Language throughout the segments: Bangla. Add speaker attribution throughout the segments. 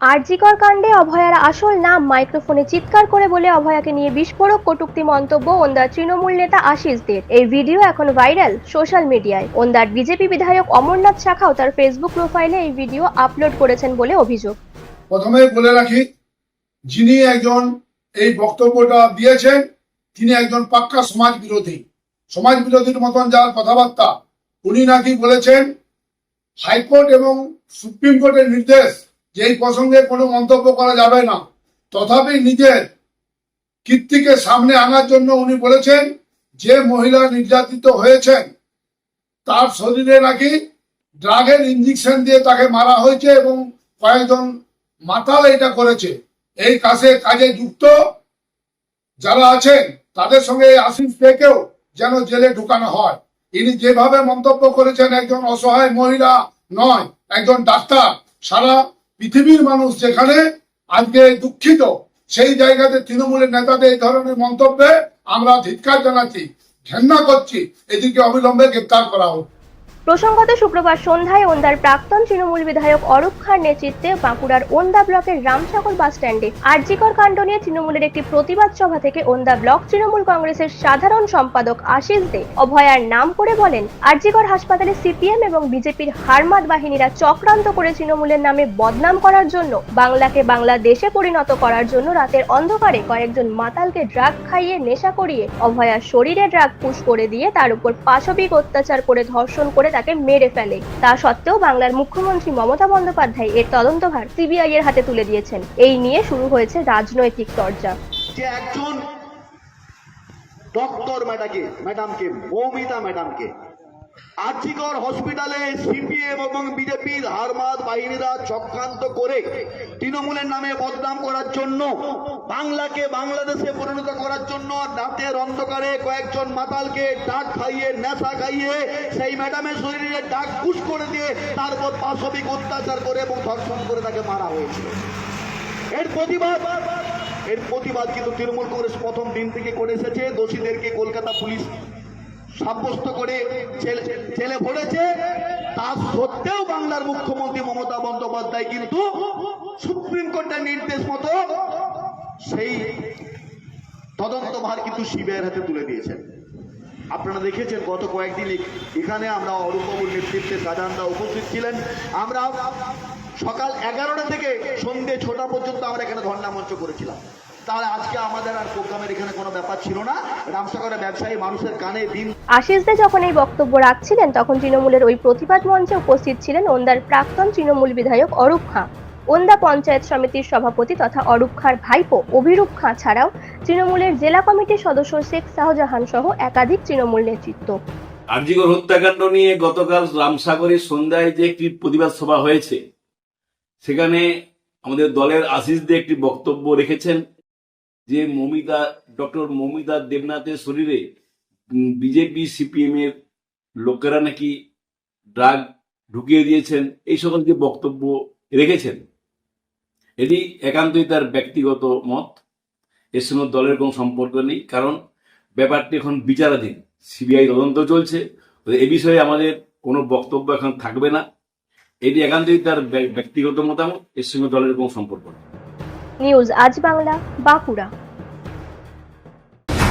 Speaker 1: আরজিকর কাণ্ডে অভয়ার আসল নাম মাইক্রোফোনে চিৎকার করে বলে অভয়াকে নিয়ে বিস্ফোরক কটূক্তি মন্তব্য ওন্দার তৃণমূল নেতা আশিস দের এই ভিডিও এখন ভাইরাল সোশ্যাল মিডিয়ায়। ওন্দার বিজেপি বিধায়ক অমরনাথ শাখাও তার ফেসবুক প্রোফাইলে এই ভিডিও আপলোড করেছেন বলে অভিযোগ।
Speaker 2: প্রথমে বলে রাখি, যিনি একজন এই বক্তব্যটা দিয়েছেন, তিনি একজন পাক্কা সমাজ বিরোধী। সমাজ বিরোধীর মতন যার কথাবার্তা, উনি নাকি বলেছেন, হাইকোর্ট এবং সুপ্রিম কোর্টের নির্দেশ যে এই প্রসঙ্গে কোনো মন্তব্য করা যাবে না। তথাপি নিজের কীর্তিকে সামনে আনার জন্য উনি বলেছেন, যে মহিলা নির্যাতিত হয়েছেন, তার শরীরে নাকি ড্রাগের ইঞ্জেকশন দিয়ে তাকে মারা হয়েছে এবং কয়েকজন মাতাল এটা করেছে। এই কাজে কাজে যুক্ত যারা আছেন, তাদের সঙ্গে এই আশিস থেকেও যেন জেলে ঢুকানো হয়। ইনি যেভাবে মন্তব্য করেছেন, একজন অসহায় মহিলা নয়, একজন ডাক্তার, সারা পৃথিবীর মানুষ যেখানে আজকে দুঃখিত, সেই জায়গাতে তৃণমূলের নেতাদের এই ধরনের মন্তব্যে আমরা ধিৎকার জানাচ্ছি, ঘেন্না করছি। এদিকে অবিলম্বে গ্রেপ্তার করা হোক।
Speaker 1: প্রসঙ্গত শুক্রবার সন্ধ্যায় ওন্দার প্রাক্তন তৃণমূল বিধায়ক অরূপ খান নেতৃত্বে বাঁকুড়ার ওন্দা ব্লকের রামসাগর বাস স্ট্যান্ডে আরজিকর কাণ্ড নিয়ে তৃণমূলের একটি প্রতিবাদ সভা থেকে ওন্দা ব্লক তৃণমূল কংগ্রেসের সাধারণ সম্পাদক আশিস দে অভয়ার নাম করে বলেন, আরজিকর হাসপাতালে সিপিএম এবং বিজেপির হারমাদ বাহিনীরা চক্রান্ত করে তৃণমূলের নামে বদনাম করার জন্য, বাংলাকে বাংলাদেশে পরিণত করার জন্য রাতের অন্ধকারে কয়েকজন মাতালকে ড্রাগ খাইয়ে নেশা করিয়ে অভয়ার শরীরে ড্রাগ পুশ করে দিয়ে তার উপর পাশবিক অত্যাচার করে ধর্ষণ করে তাকে মেরে ফেলে। তা সত্ত্বেও বাংলার মুখ্যমন্ত্রী মমতা বন্দ্যোপাধ্যায় এর তদন্তভার সিবিআই এর হাতে তুলে দিয়েছেন। এই নিয়ে শুরু হয়েছে রাজনৈতিক চর্চা।
Speaker 3: একজন ডক্টর ম্যাডামকে ম্যাডামকে, মৌমিতা ম্যাডামকে আর্থিকর হসপিটালে সিপিএম এবং বিজেপির হারমাদ বাহিনীরা চক্রান্ত করে তৃণমূলের নামে বদনাম করার জন্য, বাংলাকে বাংলাদেশে পরিণত করার জন্য রাতের অন্ধকারে কয়েকজন মাতালকে ডাক খাইয়ে, নেশা খাইয়ে, সেই ম্যাডামের শরীরে ডাক পুশ করে দিয়ে তারপর পাশবিক অত্যাচার করে এবং ধর্ষণ করে তাকে মারা হয়েছিল এর প্রতিবাদ এর প্রতিবাদ কিন্তু তৃণমূল কংগ্রেস প্রথম দিন থেকে করে এসেছে। দোষীদেরকে কলকাতা পুলিশ সাব্যস্ত করে ছেলে ভরেছে। তা সত্ত্বেও বাংলার মুখ্যমন্ত্রী মমতা বন্দ্যোপাধ্যায় কিন্তু সুপ্রিম কোর্টের নির্দেশ মতো সেই তদন্তভার কিন্তু সিবিআইয়ের হাতে তুলে দিয়েছেন। আপনারা দেখেছেন গত কয়েকদিন এখানে আমরা অরূপবাবুর নেতৃত্বে সাধারণরা উপস্থিত ছিলেন। আমরা সকাল এগারোটা থেকে সন্ধে ছটা পর্যন্ত আমরা এখানে ধর্ণা মঞ্চ করেছিলাম। তাহলে আজকে আমাদের আর প্রোগ্রামের এখানে কোনো ব্যাপার ছিল না। রামসাগরের ব্যবসায়ী মানুষের কানে দিন
Speaker 1: আশিস দে যখন এই বক্তব্য রাখছিলেন তখন তৃণমূলের ওই প্রতিবাদ মঞ্চে উপস্থিত ছিলেন ওন্দার প্রাক্তন তৃণমূল বিধায়ক অরূপ খাঁ। ওন্দা পঞ্চায়েত সমিতির সভাপতি তথা অরূপ খাঁর ভাইপো অভিরূপ খাঁ ছাড়াও তৃণমূলের জেলা কমিটির সদস্য শেখ শাহজাহান সহ একাধিক তৃণমূল নেতৃত্ব।
Speaker 4: আরজিকর হত্যাকাণ্ড নিয়ে গতকাল রামসাগরের সন্ধ্যায় যে একটি প্রতিবাদ সভা হয়েছে সেখানে আমাদের দলের আশিস দে একটি বক্তব্য রেখেছেন। যে মমিতা, ডক্টর মমিতা দেবনাথের শরীরে বিজেপি, সিপিএম এর লোকেরা নাকি ড্রাগ ঢুকিয়ে দিয়েছেন, এই সকল যে বক্তব্য রেখেছেন, এটি একান্তই তার ব্যক্তিগত মত। এর সঙ্গে দলের কোনো সম্পর্ক নেই, কারণ ব্যাপারটি এখন বিচারাধীন। সিবিআই তদন্ত চলছে এ বিষয়ে আমাদের কোনো বক্তব্য এখন থাকবে না। এটি একান্তই তার ব্য- ব্যক্তিগত মতামত, এর সঙ্গে দলের কোনো সম্পর্ক নেই।
Speaker 1: নিউজ আজ বাংলা বাঁকুড়া।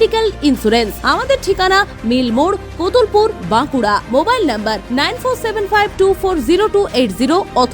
Speaker 5: মেডিকেল ইন্স্যুরেন্স আমাদের ঠিকানা মিল মোড় Kotulpur, Bankura. Mobile number nine four seven five two four zero two eight zero